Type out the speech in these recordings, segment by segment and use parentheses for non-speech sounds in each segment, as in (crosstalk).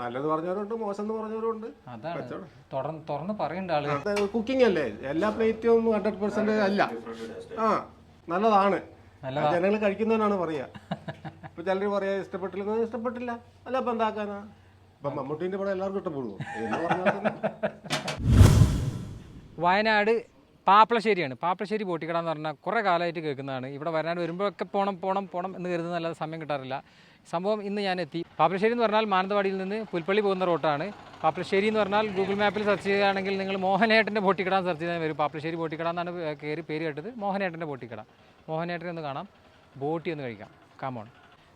നല്ലത് പറഞ്ഞവരുണ്ട് മോശം എന്ന് പറഞ്ഞവരുണ്ട് അതാണ്. തുറന്ന് പറയണ്ട ആൾ. കുക്കിംഗ് അല്ലേ? എല്ലാ പ്ലേറ്റും ഹൺഡ്രഡ് പെർസെന്റ് അല്ല. ആ നല്ലതാണ്. നല്ലതാ. ജനങ്ങൾ കഴിക്കുന്നവനാണ് പറയാ. ഇപ്പൊ ചിലർ പറയാ ഇഷ്ടപ്പെട്ടില്ല ഇഷ്ടപ്പെട്ടില്ല. അല്ല അപ്പൊ എന്താക്കാനാ? ഇപ്പൊ മമ്മൂട്ടിന്റെ പടം എല്ലാവർക്കും ഇഷ്ടപ്പെടുവോ? എന്ന് പറഞ്ഞാൽ വയനാട് പാപ്പളശ്ശേരിയാണ്. പാപ്പളശ്ശേരി ബോട്ടിക്കട എന്ന് പറഞ്ഞാൽ കുറേ കാലമായിട്ട് കേൾക്കുന്നതാണ്. ഇവിടെ വയനാട് വരുമ്പോഴൊക്കെ പോകണം പോകണം പോകണം എന്ന് കരുതുന്ന അല്ലാതെ സമയം കിട്ടാറില്ല. സംഭവം ഇന്ന് ഞാൻ എത്തി. പാപ്പളശ്ശേരി എന്ന് പറഞ്ഞാൽ മാനന്തവാടിയിൽ നിന്ന് പുൽപ്പള്ളി പോകുന്ന റോട്ടാണ്. പാപ്പളശ്ശേരി എന്ന് പറഞ്ഞാൽ ഗൂഗിൾ മാപ്പിൽ സെർച്ച് ചെയ്യുകയാണെങ്കിൽ നിങ്ങൾ മോഹനേട്ടന്റെ ബോട്ടിക്കട സെർച്ച് ചെയ്താൽ വരും. പാപ്പളശ്ശേരി ബോട്ടിക്കട എന്നാണ് കയറി പേര് കേട്ടത്. മോഹനേട്ടന്റെ ബോട്ടിക്കട. മോഹനേട്ടനെ ഒന്ന് കാണാം. ബോട്ടി ഒന്ന് കഴിക്കാം. കാമോൺ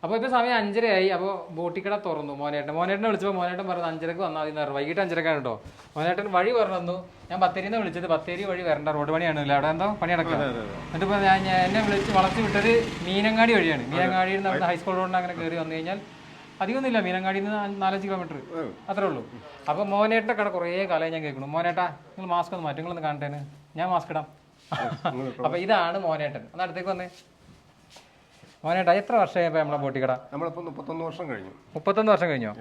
അപ്പോൾ ഇപ്പോൾ സമയം അഞ്ചരയായി. അപ്പോൾ ബോട്ടിക്കട തുറന്നു മോനേട്ടൻ. മോനേട്ടനെ വിളിച്ചപ്പോൾ മോനേട്ടൻ പറഞ്ഞു അഞ്ചരക്ക് വന്നാൽ മതി പറഞ്ഞു. വൈകിട്ട് അഞ്ചരക്കാണ് കേട്ടോ. മോനേട്ടൻ വഴി പറഞ്ഞു ഞാൻ ബത്തേരിന്ന് വിളിച്ചത്. ബത്തേരി വഴി വരണ്ട. റോഡ് പണിയാണല്ലോ. അവിടെ എന്തോ പണി നടക്കുക. എന്നിട്ട് ഇപ്പോൾ ഞാൻ എന്നെ വിളിച്ച് വളർത്തി വിട്ടത് മീനങ്ങാടി വഴിയാണ്. മീനങ്ങാടിയിൽ നിന്ന് ഹൈസ്കൂൾ റോഡിന് അങ്ങനെ കയറി വന്നു കഴിഞ്ഞാൽ അധികമൊന്നുമില്ല. മീനങ്ങാടിയിൽ നിന്ന് നാലഞ്ച് കിലോമീറ്റർ. അത്രേ ഉള്ളൂ. അപ്പോൾ മോനേട്ടന്റെ കട കുറേ കാലമായി ഞാൻ കേൾക്കുന്നു. മോനേട്ടാ നിങ്ങൾ മാസ്ക് ഒന്ന് മാറ്റി. നിങ്ങളൊന്ന് കാണട്ടേന് ഞാൻ മാസ്ക് ഇടാം. അപ്പോൾ ഇതാണ് മോനേട്ടൻ. ഒന്ന് അടുത്തേക്ക് വന്നേ. മോനേട്ടാ എത്ര വർഷമായി ഇപ്പോൾ നമ്മളെ ബോട്ടിക്കട നമ്മളിപ്പോ മുപ്പത്തൊന്ന് വർഷം കഴിഞ്ഞു. മുപ്പത്തൊന്ന് വർഷം കഴിഞ്ഞോ?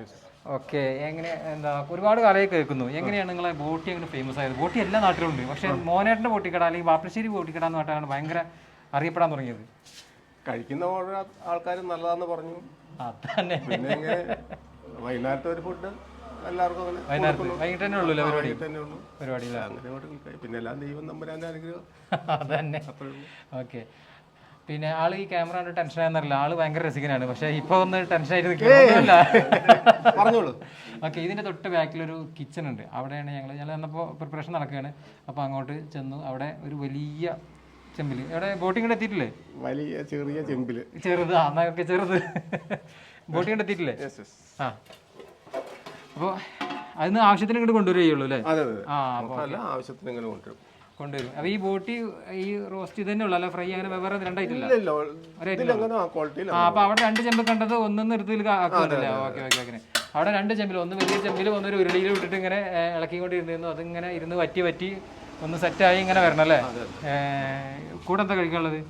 ഓക്കെ എങ്ങനെ എന്താ ഒരുപാട് കാലമായി കേൾക്കുന്നു. എങ്ങനെയാണ് നിങ്ങളെ ബോട്ടി അങ്ങനെ ഫേമസ് ആയത്? ബോട്ടി എല്ലാ നാട്ടിലും ഉണ്ട് പക്ഷേ മോനേട്ടന്റെ ബോട്ടിക്കട അല്ലെങ്കിൽ ബാപ്പശ്ശേരി ബോട്ടിക്കട എന്ന് പറഞ്ഞാണ് ഭയങ്കര അറിയപ്പെടാൻ തുടങ്ങിയത്. കഴിക്കുന്ന ഓരോ ആൾക്കാരും നല്ലതാന്ന് പറഞ്ഞു. അതന്നെ. പിന്നെ വൈകുന്നേരത്തെ ഒരു ഫുഡ് എല്ലാവർക്കും അങ്ങനെ വൈകുന്നേരത്ത്. വൈകിട്ട് തന്നെ ഉള്ളൂ പരിപാടി? തന്നെ ഉള്ളൂ. പിന്നെ എല്ലാം ദൈവം നമ്പരാന്റെ അനുഗ്രഹം. (laughs) അതന്നെ. ഓക്കെ. പിന്നെ ആൾ ഈ ക്യാമറ കണ്ട് ടെൻഷൻ ആയെന്നറിയില്ല ആൾ ഭയങ്കര രസികനാണ്. പക്ഷെ ഇപ്പൊ ഒന്ന് ടെൻഷൻ ആയിട്ട് നിൽക്കുന്നില്ല പറഞ്ഞോളൂ. ഓക്കെ ഇതിന്റെ തൊട്ട് ബാക്കിലൊരു കിച്ചൺ ഉണ്ട്. അവിടെയാണ് ഞങ്ങൾ ഞങ്ങൾ വന്നപ്പോൾ പ്രിപ്പറേഷൻ നടക്കുകയാണ്. അപ്പോൾ അങ്ങോട്ട് ചെന്നു. അവിടെ ഒരു വലിയ ചെമ്പിൽ. അവിടെ ബോട്ടിംഗ് എത്തിയിട്ടില്ലേ? വലിയ ചെറിയ ചെമ്പിൽ. ചെറുത്. ആ ഓക്കെ ചെറുത്. ബോട്ടിംഗ് എത്തിയിട്ടില്ലേ? ആ. അപ്പോൾ അതിന് ആവശ്യത്തിന് ഇങ്ങോട്ട് കൊണ്ടുവരികയുള്ളൂ അല്ലേ? ആ ആവശ്യത്തിന് ഇങ്ങനെ കൊണ്ടുവരും. കൊണ്ടുവരും. അപ്പൊ ഈ ബോട്ടി ഈ റോസ്റ്റ് തന്നെ ഉള്ളൂ. അല്ല ഫ്രൈ അങ്ങനെ വേറെ രണ്ടായിട്ടില്ല? അപ്പൊ അവിടെ രണ്ട് ചെമ്പ് കണ്ടത് ഒന്നൊന്ന് എടുത്തിൽ ആക്കുന്നില്ല ഓക്കെ ഓക്കെ ഓക്കെ. അവിടെ രണ്ട് ചെമ്പിൽ ഒന്ന് വലിയ ചെമ്പിൽ ഒന്നൊരു ഉരുളിയിൽ വിട്ടിട്ട് ഇങ്ങനെ ഇളക്കിക്കൊണ്ടിരുന്നു അതിങ്ങനെ ഇരുന്ന് വറ്റി വറ്റി ഒന്ന് സെറ്റായി ഇങ്ങനെ വരണം അല്ലേ? കൂടെ എന്താ കഴിക്കാനുള്ളത്?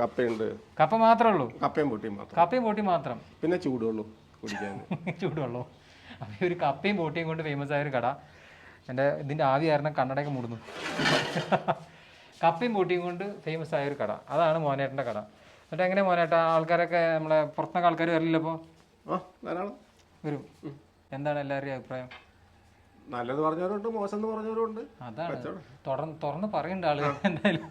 കപ്പയുണ്ട് കപ്പ മാത്രമേ ഉള്ളൂ? കപ്പയും പൊട്ടിയും മാത്രം. കപ്പയും ബോട്ടിയും മാത്രം? പിന്നെ ചൂടുള്ളൂ കുടിക്കാൻ. (laughs) ചൂടുവെള്ളോ? അപ്പോൾ ഒരു കപ്പയും ബോട്ടിയും കൊണ്ട് ഫേമസ് ആയ ഒരു കട. എന്റെ ഇതിന്റെ ആദ്യ കാരണം കണ്ണടയൊക്കെ മൂടുന്നു. കപ്പയും പൂട്ടിയും കൊണ്ട് ഫേമസ് ആയ ഒരു കട. അതാണ് മോനേട്ടന്റെ കട. എന്നിട്ട് എങ്ങനെ മോനേട്ട? ആൾക്കാരൊക്കെ നമ്മളെ പുറത്തുനിന്നൊക്കെ ആൾക്കാർ വരില്ല അപ്പോൾ വരും. എന്താണ് എല്ലാവരുടെയും അഭിപ്രായം? നല്ലത് പറഞ്ഞവരുണ്ട് മോശം എന്ന് പറഞ്ഞവരുണ്ട് അതാണ് തുറന്ന് തുറന്ന് പറയണ്ട ആൾ. എന്തായാലും.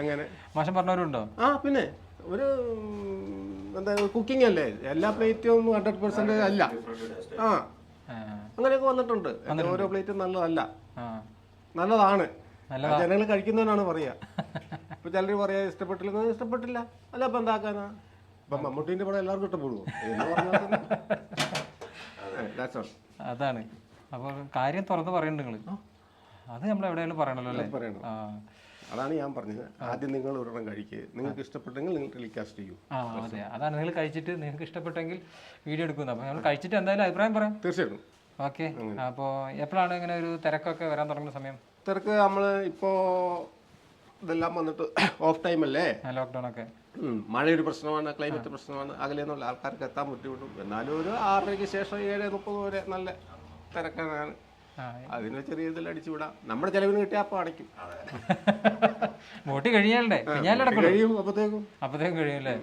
അങ്ങനെ മോശം പറഞ്ഞവരുണ്ടോ? ആ പിന്നെ ഒരു എന്താ കുക്കിംഗ് അല്ലേ? എല്ലാ പ്ലേറ്റും ഹൺഡ്രഡ് പെർസെന്റ് അല്ല. ആ, അങ്ങനെയൊക്കെ വന്നിട്ടുണ്ട്. ഓരോ പ്ലേറ്റും നല്ലതല്ല. നല്ലതാണ്. നല്ലതാ. ജനങ്ങൾ കഴിക്കുന്നവനാണ് (laughs) പറയാ ഇപ്പൊ ചിലർ പറയാ ഇഷ്ടപ്പെട്ടില്ല ഇഷ്ടപ്പെട്ടില്ല. അല്ല അപ്പൊ എന്താക്കാനാ? ഇപ്പൊ മമ്മൂട്ടിന്റെ പടം എല്ലാവർക്കും ഇഷ്ടപ്പെടുവോ? അതാണ്. അപ്പൊ കാര്യം തുറന്ന് പറയുന്നുണ്ട് നിങ്ങൾ? അത് നമ്മൾ എവിടെയാലും പറയണല്ലോ അല്ലേ? പറയണം. അതാണ് ഞാൻ പറഞ്ഞത്. ആദ്യം നിങ്ങൾ ഒരെണ്ണം കഴിക്കുക നിങ്ങൾക്ക് ഇഷ്ടപ്പെട്ടെങ്കിൽ നിങ്ങൾ ടെലികാസ്റ്റ് ചെയ്യൂ. ആ അതെ. അതാണ് നിങ്ങൾ കഴിച്ചിട്ട് നിങ്ങൾക്ക് ഇഷ്ടപ്പെട്ടെങ്കിൽ വീഡിയോ എടുക്കുന്നത്. അപ്പോൾ നമ്മൾ കഴിച്ചിട്ട് എന്തായാലും അഭിപ്രായം പറയാം. തീർച്ചയായിട്ടും. ഓക്കെ. അപ്പോൾ എപ്പോഴാണ് ഇങ്ങനെ ഒരു തിരക്കൊക്കെ വരാൻ തുടങ്ങുന്ന സമയം? തിരക്ക് നമ്മൾ ഇപ്പോൾ ഇതെല്ലാം വന്നിട്ട് ഓഫ് ടൈം അല്ലേ? ലോക്ക്ഡൗൺ ഒക്കെ. മഴയൊരു പ്രശ്നമാണ് ക്ലൈമറ്റ് പ്രശ്നമാണ് അകലെ നിന്നുള്ള ആൾക്കാർക്ക് എത്താൻ ബുദ്ധിമുട്ടും. എന്നാലും ഒരു ആറരയ്ക്ക് ശേഷം ഏഴ് മുപ്പത് വരെ നല്ല തിരക്കാണ്. അതിന് ചെറിയ ഇതിൽ അടിച്ചു വിടാം നമ്മുടെ ചെലവിന് കിട്ടിയ അപ്പൊ അടയ്ക്കും. ബോട്ടി കഴിഞ്ഞാലടക്കും കഴിയും അപ്പത്തേക്കും. അപ്പത്തേക്കും കഴിയും അല്ലേ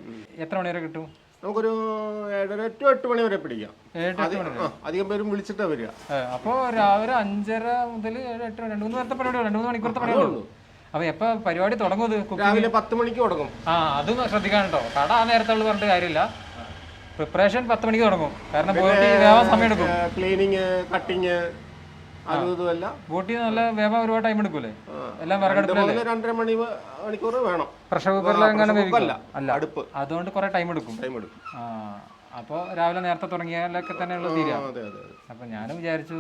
എത്ര മണിവരെ കിട്ടും? നമുക്കൊരു ഏഴര ടു എട്ട് മണി വരെ പിടിക്കാം. അധികം പേരും വിളിച്ചിട്ടാ വരിക. അപ്പോൾ രാവിലെ അഞ്ചര മുതൽ എട്ട് രണ്ട് മൂന്ന് നേരത്തെ പരിപാടി രണ്ട് മൂന്ന് മണിക്കൂറത്തെ പരിപാടി അപ്പോൾ എപ്പോൾ പരിപാടി തുടങ്ങും രാവിലെ പത്ത് മണിക്ക് തുടങ്ങും. ആ അതും ശ്രദ്ധിക്കാനുണ്ടോ കട ആ നേരത്തുള്ള പറഞ്ഞിട്ട് കാര്യമില്ല. പ്രിപ്പറേഷൻ പത്ത് മണിക്ക് തുടങ്ങും. കാരണം സമയം എടുക്കും ക്ലീനിങ് കട്ടിങ് അതും ഇതും എല്ലാം ബോട്ടി നല്ല വേവാൻ ഒരുപാട് ടൈം എടുക്കൂലേ? എല്ലാം വിറകടുപ്പിലല്ലേ രണ്ടര മണി മണിക്കൂർ വേണം. പ്രഷർ കുക്കറിൽ അല്ല. അടുപ്പ്. അതുകൊണ്ട് കുറേ ടൈം എടുക്കും. ടൈം എടുക്കും. അപ്പോൾ രാവിലെ നേരത്തെ തുടങ്ങിയാലൊക്കെ തന്നെയുള്ള തീരാ. അപ്പൊ ഞാനും വിചാരിച്ചു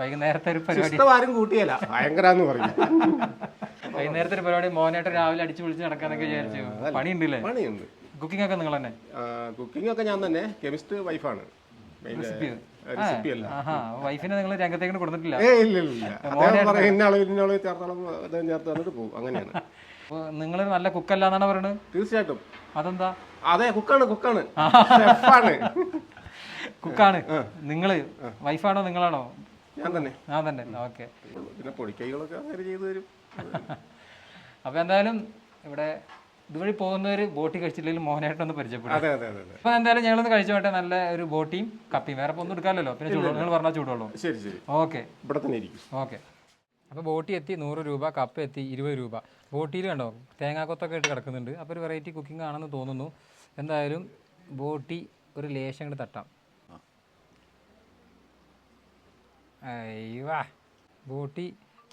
വൈകുന്നേരത്തെ ഒരു പരിപാടി. ആരും കൂട്ടിയല്ല ഭയങ്കര എന്ന് പറയും (laughs) വൈകുന്നേരത്തെ ഒരു പരിപാടി മോനായിട്ട് രാവിലെ അടിച്ചു വിളിച്ച് നടക്കാന്നൊക്കെ വിചാരിച്ചു. പണിയുണ്ടല്ലേ? പണിയുണ്ട്. കുക്കിംഗ് ഒക്കെ നിങ്ങൾ തന്നെ കുക്കിംഗ് ഒക്കെ ഞാൻ തന്നെ കെമിസ്റ്റ് വൈഫാണ് വൈഫിനെ നിങ്ങൾ രംഗത്തേക്ക് കൊടുത്തിട്ടില്ല. പോകും. അങ്ങനെയാണ്. (laughs) നിങ്ങൾ നല്ല കുക്കല്ല എന്നാണ് പറയുന്നത് തീർച്ചയായിട്ടും. അതെന്താ? അതെ കുക്കാണ് കുക്കാണ് കുക്കാണ് നിങ്ങൾ വൈഫാണോ നിങ്ങളാണോ? ഞാൻ തന്നെ. ഞാൻ തന്നെ. ഓക്കെ. പിന്നെ പൊടിക്കൈകളൊക്കെ ചെയ്തു തരും. (laughs) അപ്പോൾ എന്തായാലും ഇവിടെ ഇതുവഴി പോകുന്നവർ ബോട്ടി കഴിച്ചില്ലെങ്കിൽ മോഹനായിട്ടൊന്ന് പരിചയപ്പെടും. അതെ അതെ അതെ അപ്പോൾ എന്തായാലും ഞങ്ങളൊന്ന് കഴിച്ചു പോട്ടെ നല്ല ഒരു ബോട്ടിയും കപ്പിയും. വേറെ ഒന്നും എടുക്കാമല്ലോ. പിന്നെ ചൂടുവെള്ളം. നിങ്ങൾ പറഞ്ഞാൽ ചൂടുവെള്ളം. ശരി ശരി. ഓക്കെ. ഇവിടെ തന്നെ ഇരിക്കും. ഓക്കെ. അപ്പോൾ ബോട്ടി എത്തി നൂറ് രൂപ കപ്പ് എത്തി ഇരുപത് രൂപ. ബോട്ടിയിൽ കണ്ടോ? തേങ്ങാക്കൊത്തൊക്കെ ഇട്ട് കിടക്കുന്നുണ്ട്. അപ്പോൾ ഒരു വെറൈറ്റി കുക്കിംഗ് ആണെന്ന് തോന്നുന്നു. എന്തായാലും ബോട്ടി ഒരു ലേശം കൂടി തട്ടാം. അയ്യവാ ബോട്ടി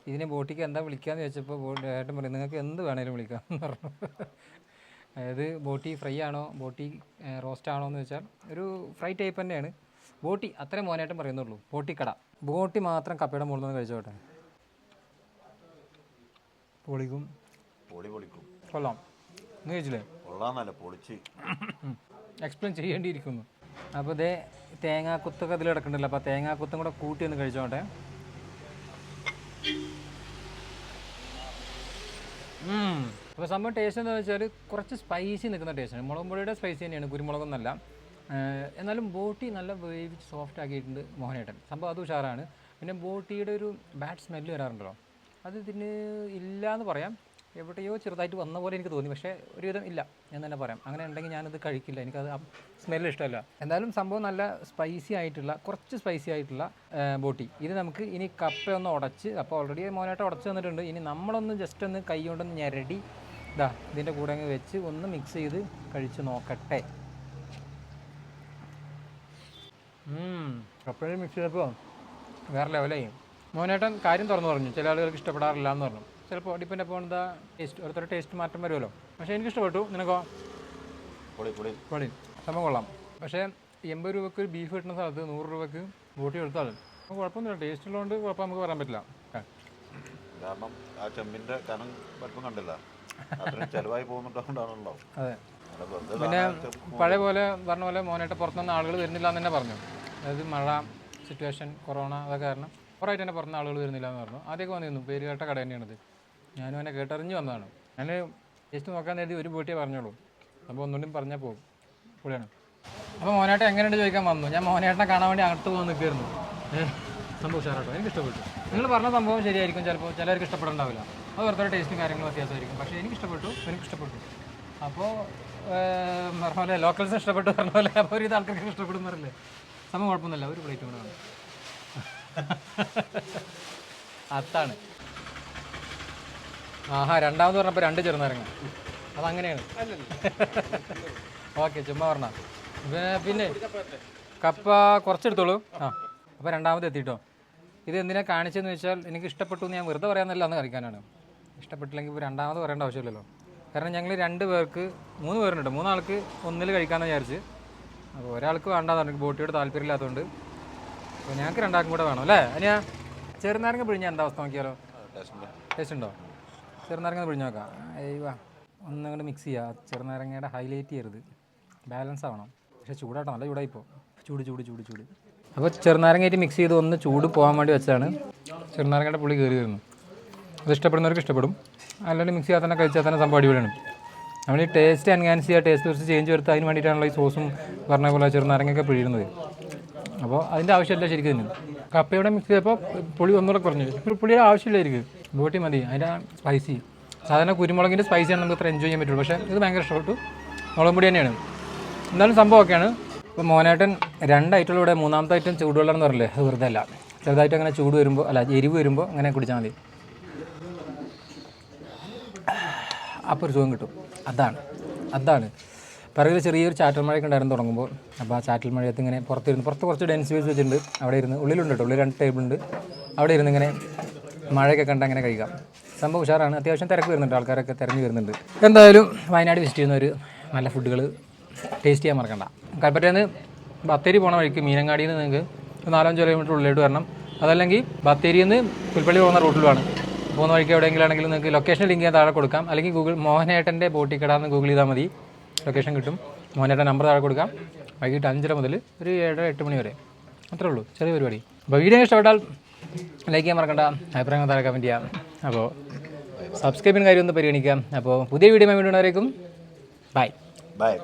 ഇതിനെ ബോട്ടിക്ക് എന്താ വിളിക്കാന്ന് ചോദിച്ചപ്പോൾ ഏട്ടൻ പറയും നിങ്ങൾക്ക് എന്ത് വേണേലും വിളിക്കാം. എന്ന് പറഞ്ഞു. അതായത് ബോട്ടി ഫ്രൈ ആണോ ബോട്ടി റോസ്റ്റ് ആണോ എന്ന് വെച്ചാൽ ഒരു ഫ്രൈ ടൈപ്പ് തന്നെയാണ്. ബോട്ടി അത്രയും മോനായിട്ടും പറയുന്നുള്ളൂ ബോട്ടിക്കട ബോട്ടി മാത്രം കപ്പയുടെ മുകളിൽ നിന്ന് കഴിച്ചോട്ടെ പൊളിക്കും. പൊളി പൊളിക്കും. കൊള്ളാം. എന്ന് കഴിച്ചില്ലേ? കൊള്ളാന്നല്ല പൊളിച്ച്. എക്സ്പ്ലെയിൻ ചെയ്യേണ്ടിയിരിക്കുന്നു. അപ്പോൾ ഇതേ തേങ്ങാക്കുത്തൊക്കെ അതിൽ കിടക്കണ്ടല്ലോ അപ്പോൾ തേങ്ങാക്കുത്തും കൂടെ കൂട്ടി ഒന്ന് കഴിച്ചോട്ടെ അപ്പോൾ സംഭവം ടേസ്റ്റ് എന്താ വെച്ചാൽ കുറച്ച് സ്പൈസി നിൽക്കുന്ന ടേസ്റ്റാണ് മുളക് പൊടിയുടെ സ്പൈസി തന്നെയാണ് കുരുമുളകൊന്നല്ല. എന്നാലും ബോട്ടി നല്ല വേവിച്ച് സോഫ്റ്റ് ആക്കിയിട്ടുണ്ട് മോഹനേട്ടൻ. സംഭവം അത് ഉഷാറാണ്. പിന്നെ ബോട്ടിയുടെ ഒരു ബാഡ് സ്മെല്ല് വരാറുണ്ടല്ലോ. അത് ഇതിന് ഇല്ല എന്ന് പറയാം. എവിടെയോ ചെറുതായിട്ട് വന്ന പോലെ എനിക്ക് തോന്നി പക്ഷേ ഒരുവിധം ഇല്ല. എന്ന് തന്നെ പറയാം. അങ്ങനെ ഉണ്ടെങ്കിൽ ഞാനത് കഴിക്കില്ല. എനിക്കത് സ്മെല്ല് ഇഷ്ടമല്ല. എന്തായാലും സംഭവം നല്ല സ്പൈസി ആയിട്ടുള്ള കുറച്ച് സ്പൈസി ആയിട്ടുള്ള ബോട്ടി. ഇത് നമുക്ക് ഇനി കപ്പയൊന്ന് ഉടച്ച് അപ്പോൾ ഓൾറെഡി മോനായിട്ട് ഉടച്ച് തന്നിട്ടുണ്ട്. ഇനി നമ്മളൊന്ന് ജസ്റ്റ് ഒന്ന് കൈ കൊണ്ടൊന്ന് ഞരടി ഇതാ ഇതിന്റെ കൂടെ അങ്ങ് വെച്ച് ഒന്ന് മിക്സ് ചെയ്ത് കഴിച്ച് നോക്കട്ടെ. കപ്പയും മിക്സ് ചെയ്തപ്പോൾ വേറെ ലെവലായി മോനേട്ടൻ കാര്യം തുറന്നു പറഞ്ഞു. ചില ആളുകൾക്ക് ഇഷ്ടപ്പെടാറില്ല എന്ന് പറഞ്ഞു. ചിലപ്പോൾ ഡിപ്പെൻഡ് അപ്പോൾ എന്താ ടേസ്റ്റ് ഓരോരുത്തരുടെ ടേസ്റ്റ് മാറ്റം വരുമല്ലോ. പക്ഷേ എനിക്ക് ഇഷ്ടപ്പെട്ടു നിനക്കോ? പൊളി സംഭവം കൊള്ളാം. പക്ഷേ എൺപത് രൂപയ്ക്ക് ഒരു ബീഫ് കിട്ടുന്ന സ്ഥലത്ത് നൂറ് രൂപയ്ക്ക് ബോട്ടി കൊടുത്താൽ അപ്പോൾ കുഴപ്പമൊന്നുമില്ല. ടേസ്റ്റ് ഉള്ളതുകൊണ്ട് കുഴപ്പം നമുക്ക് പറയാൻ പറ്റില്ല. കാരണം ആ ചെമ്പിന്റെ കനം വലുപ്പം കണ്ടില്ല. ചെലവായി പോകുന്നുണ്ടാണല്ലോ അതെ. പിന്നെ പഴയ പോലെ പറഞ്ഞ പോലെ മോനായിട്ട് പുറത്തുനിന്ന് ആളുകൾ വരുന്നില്ല എന്ന് തന്നെ പറഞ്ഞു. അതായത് മഴ സിറ്റുവേഷൻ കൊറോണ അതൊക്കെ കാരണം കുറേയായിട്ട് തന്നെ പുറത്തുനിന്ന് ആളുകൾ വരുന്നില്ല എന്ന് പറഞ്ഞു. ആദ്യമൊക്കെ വന്നിരുന്നു. പേര് കേട്ട കട തന്നെയാണിത്. ഞാനും അവനെ കേട്ടറിഞ്ഞ് വന്നതാണ്. ഞാൻ ജസ്റ്റ് നോക്കാൻ നേരത്തെ ഒരു പേട്ടിയെ പറഞ്ഞോളൂ. അപ്പോൾ ഒന്നുകൂടി പറഞ്ഞാൽ പോകും പുള്ളിയാണ് അപ്പോൾ മോനേട്ടൻ എങ്ങനെയുണ്ട് ചോദിക്കാൻ വന്നു. ഞാൻ മോനേട്ടനെ കാണാൻ വേണ്ടി അങ്ങോട്ട് പോകാൻ നിൽക്കുകയായിരുന്നു. സംഭവം ഉഷാറാട്ടോ എനിക്ക് ഇഷ്ടപ്പെട്ടു. നിങ്ങൾ പറഞ്ഞ സംഭവം ശരിയായിരിക്കും. ചിലപ്പോൾ ചിലർക്ക് ഇഷ്ടപ്പെടണ്ടാവില്ല. അത് ഓരോരുത്തരുടെ ടേസ്റ്റും കാര്യങ്ങളും വ്യത്യാസമായിരിക്കും. പക്ഷേ എനിക്ക് ഇഷ്ടപ്പെട്ടു. എനിക്ക് ഇഷ്ടപ്പെട്ടു. അപ്പോൾ പറഞ്ഞ പോലെ ലോക്കൽസ് ഇഷ്ടപ്പെട്ടു പറഞ്ഞ പോലെ അപ്പോൾ ഒരു ഇത് ആൾക്കാർക്ക് ഇഷ്ടപ്പെടും പറയില്ലേ സംഭവം കുഴപ്പമൊന്നുമില്ല. ഒരു പ്ലേറ്റ് കൂടെ വേണം. (laughs) അതാണ്. ആഹാ രണ്ടാമത് പറഞ്ഞപ്പോൾ രണ്ട് ചെറുനാരങ്ങ. അതങ്ങനെയാണ്. ഓക്കെ ചുമ്മാ പറഞ്ഞ. പിന്നെ കപ്പ കുറച്ചെടുത്തോളൂ. ആ അപ്പോൾ രണ്ടാമത് എത്തിയിട്ടോ ഇത് എന്തിനാ കാണിച്ചതെന്ന് വെച്ചാൽ എനിക്ക് ഇഷ്ടപ്പെട്ടു എന്ന് ഞാൻ വെറുതെ പറയാമെന്നല്ല അന്ന് കഴിക്കാനാണ് ഇഷ്ടപ്പെട്ടില്ലെങ്കിൽ ഇപ്പോൾ രണ്ടാമത് പറയേണ്ട ആവശ്യമില്ലല്ലോ. കാരണം ഞങ്ങൾ രണ്ട് പേർക്ക് മൂന്ന് പേരുണ്ട്. മൂന്നാൾക്ക് ഒന്നിൽ കഴിക്കാമെന്ന് വിചാരിച്ച്. അപ്പോൾ ഒരാൾക്ക് വേണ്ടാന്ന് പറഞ്ഞു ബോട്ടിയോട് താല്പര്യമില്ലാത്തതുകൊണ്ട് അപ്പോൾ ഞങ്ങൾക്ക് രണ്ടാൾക്കും കൂടെ വേണം അല്ലേ? അനിയാ ചെറുനാരങ്ങ പിഴിഞ്ഞാൽ എന്താ അവസ്ഥ നോക്കിയാലോ? ടേസ്റ്റ് ഉണ്ടോ? ചെറുനാരങ്ങ പിഴിഞ്ഞ് നോക്കാം. അയ്യവാ ഒന്നും കൂടെ മിക്സ് ചെയ്യുക ചെറുനാരങ്ങയുടെ ഹൈലൈറ്റ് ചെയ്യരുത്. ബാലൻസ് ആവണം. പക്ഷേ ചൂടാട്ടോ. നല്ല ചൂടായിപ്പോൾ ചൂട് ചൂട് ചൂട് ചൂട്. അപ്പോൾ ചെറുനാരങ്ങയായിട്ട് മിക്സ് ചെയ്ത് ഒന്ന് ചൂട് പോകാൻ വേണ്ടി വെച്ചാണ് ചെറുനാരങ്ങയുടെ പുളി കയറി വരുന്നു. അത് ഇഷ്ടപ്പെടുന്നവർക്ക് ഇഷ്ടപ്പെടും. അല്ലാണ്ട് മിക്സ് ചെയ്യാതെ തന്നെ കഴിച്ചാൽ തന്നെ സംഭവം അടിപൊളിയാണ്. നമ്മൾ ഈ ടേസ്റ്റ് എൻഹാൻസ് ചെയ്യുക ടേസ്റ്റ് കുറച്ച് ചേഞ്ച് വരുത്തുക അതിന് വേണ്ടിയിട്ടാണല്ലോ ഈ സോസും പറഞ്ഞ പോലെ ചെറുനാരങ്ങയൊക്കെ പിഴിയുന്നത്. അപ്പോൾ അതിന്റെ ആവശ്യമില്ല ശരിക്കും തന്നെ കപ്പയുടെ മിക്സ് ചെയ്തപ്പോൾ പുളി ഒന്നുകൂടെ കുറഞ്ഞു. പുളിയുടെ ആവശ്യമില്ലായിരിക്കും. ബോട്ടി മതി. അതിന്റെ സ്പൈസി സാധാരണ കുരുമുളകിന്റെ സ്പൈസിയാണ് നമുക്ക് ഇത്ര എൻജോയ് ചെയ്യാൻ പറ്റുള്ളൂ. പക്ഷേ ഇത് ഭയങ്കര ഇഷ്ടപ്പെട്ടു മുളക് പൊടി തന്നെയാണ്. എന്നാലും സംഭവമൊക്കെയാണ് ഇപ്പോൾ മോനേട്ടൻ രണ്ട് ഐറ്റത്തിലൂടെ മൂന്നാമത്തെ ഐറ്റം ചൂടുവെള്ളം എന്ന് പറഞ്ഞില്ലേ? അത് വെറുതെ അല്ല. ചെറുതായിട്ട് അങ്ങനെ ചൂട് വരുമ്പോൾ അല്ല എരിവ് വരുമ്പോൾ അങ്ങനെ കുടിച്ചാൽ മതി. അപ്പോൾ ഒരു സുഖം കിട്ടും. അതാണ്. അതാണ്. പിറകിൽ ചെറിയൊരു ചാറ്റൽ മഴയൊക്കെ ഉണ്ടായിരുന്നു തുടങ്ങുമ്പോൾ. അപ്പോൾ ആ ചാറ്റൽ മഴയത്ത് ഇങ്ങനെ പുറത്തിരുന്ന് പുറത്ത് കുറച്ച് ഡെൻസ് വെച്ചിട്ടുണ്ട്. അവിടെ ഇരുന്ന് ഉള്ളിലുണ്ട് കേട്ടോ. ഉള്ളിൽ രണ്ട് ടേബിൾ ഉണ്ട്. അവിടെ ഇരുന്ന് ഇങ്ങനെ മഴയൊക്കെ കണ്ട് അങ്ങനെ കഴിക്കാം സംഭവം ഉഷാറാണ്. അത്യാവശ്യം തിരക്ക് വരുന്നുണ്ട്. ആൾക്കാരൊക്കെ തിരഞ്ഞു വരുന്നുണ്ട്. എന്തായാലും വയനാട് വിസിറ്റ് ചെയ്യുന്നവർ നല്ല ഫുഡുകൾ ടേസ്റ്റ് ചെയ്യാൻ മറക്കണ്ട. കൽപ്പറ്റയിൽ നിന്ന് ബത്തേരി പോണ വഴിക്ക് മീനങ്ങാടിയിൽ നിന്ന് നിങ്ങൾക്ക് ഒരു നാലഞ്ച് കിലോമീറ്റർ ഉള്ളിലോട്ട് വരണം. അതല്ലെങ്കിൽ ബത്തേരിയിൽ നിന്ന് പുൽപ്പള്ളി പോകുന്ന റൂട്ടിലുമാണ് പോകുന്ന വഴിക്ക് എവിടെയെങ്കിലും ആണെങ്കിലും നിങ്ങൾക്ക് ലൊക്കേഷൻ ലിങ്ക് ഞാൻ താഴെ കൊടുക്കാം. അല്ലെങ്കിൽ ഗൂഗിൾ മോഹനേട്ടന്റെ ബോട്ടിക്കട എന്ന് ഗൂഗിൾ ചെയ്താൽ മതി. ലൊക്കേഷൻ കിട്ടും. മോഹനേട്ടൻ നമ്പർ താഴെ കൊടുക്കാം. വൈകിട്ട് അഞ്ചര മുതൽ ഒരു ഏഴര എട്ട് മണി വരെ. അത്രേ ഉള്ളൂ. ചെറിയ പരിപാടി. അപ്പോൾ വീഡിയോ ഇഷ്ടപ്പെട്ടാൽ ലൈക്ക് ചെയ്യാൻ മറക്കണ്ട. അഭിപ്രായങ്ങൾ താഴെ കമന്റ് ചെയ്യാം. അപ്പോൾ സബ്സ്ക്രൈബിന് കാര്യം ഒന്ന് പരിഗണിക്കാം. അപ്പോൾ പുതിയ വീഡിയോ വേണ്ടി ഉണ്ടായിരിക്കും ബൈ ബൈ